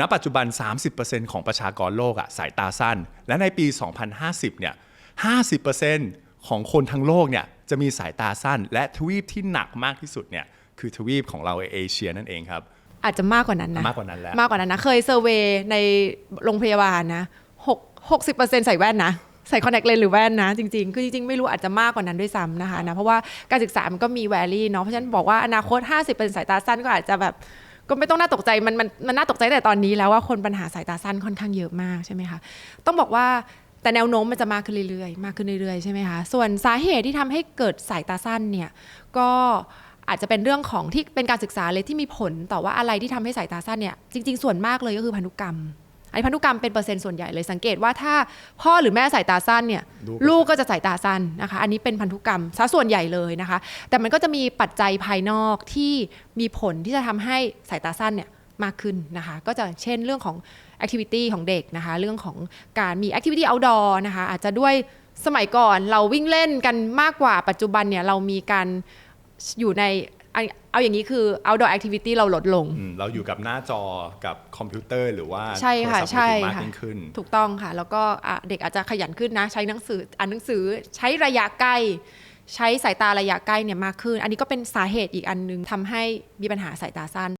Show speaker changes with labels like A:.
A: ณปัจจุบัน 30%ของประชากรโลกอะสายตาสั้น และในปี 2050 เนี่ย 50%ของคนทั้งโลกเนี่ยจะมีสายตาสั้น และทวีปที่หนักมากที่สุดเนี่ยคือทวีปของเราเอเชียนั่นเองครับ
B: อาจจะมากกว่านั้นนะ
A: มากกว่านั้นแล้ว
B: มากกว่านั้นนะ เคยเซอร์เวยในโรงพยาบาลนะหกหกสิบเปอร์เซ็นต์ใส่แว่นนะใส่คอนแทคเลนส์หรือแว่นนะ จริงๆ คือจริงๆ ไม่รู้อาจจะมากกว่านั้นด้วยซ้ำนะคะนะเพราะว่าการศึกษามันก็มีแวลี่เนาะเพราะฉะนั้นบอกว่าอนาคต 50เป็นสายตาสั้นก็อาจจะแบบ ก็ไม่ต้องน่าตกใจมันมันมันน่าตกใจแต่ตอนนี้แล้วว่าคนปัญหาสายตาสั้นค่อนข้างเยอะมากใช่ไหมคะต้องบอกว่าแต่แนวโน้มมันจะมากขึ้นเรื่อยๆ มากขึ้นเรื่อยๆ ใช่ไหมคะ ส่วนสาเหตุที่ทำให้เกิดสายตาสั้นเนี่ย ก็อาจจะเป็นเรื่องของที่เป็นการศึกษาเลยที่มีผลต่อว่าอะไรที่ทำให้สายตาสั้นเนี่ย จริง ๆ ส่วนมากเลยก็คือพันธุกรรม อันนี้พันธุกรรมเป็นเปอร์เซ็นต์ส่วนใหญ่เลยสังเกตว่าถ้าพ่อหรือแม่สายตาสั้นเนี่ย
A: ลูก
B: ลูกก็จะสายตาสั้นนะคะ อันนี้เป็นพันธุกรรมซะส่วนใหญ่เลยนะคะ แต่มันก็จะมีปัจจัยภายนอกที่มีผลที่จะทำให้สายตาสั้นเนี่ยมากขึ้นนะคะ ก็จะเช่นเรื่องของ activity ของเด็กนะคะ เรื่องของการมี activity outdoor นะคะ อาจจะด้วยสมัยก่อนเราวิ่งเล่นกันมากกว่าปัจจุบันเนี่ยเรามีการอยู่ใน เอาเอาอย่างนี้คือ outdoor activity เราลดลง
A: อืมเราอยู่กับหน้าจอกับคอมพิวเตอร์หรือว่า
B: ใช่ค่ะ
A: โทรศัพท์
B: ใช่
A: มือถือมาก
B: ค่ะ
A: ยิ่งขึ้น
B: ถูกต้องค่ะ แล้วก็อะเด็กอาจจะขยันขึ้นนะ ใช้หนังสืออ่านหนังสือใช้ระยะใกล้ ใช้สายตาระยะใกล้เนี่ยมากขึ้น อันนี้ก็เป็นสาเหตุอีกอันหนึงทำให้มีปัญหาสายตาสั้น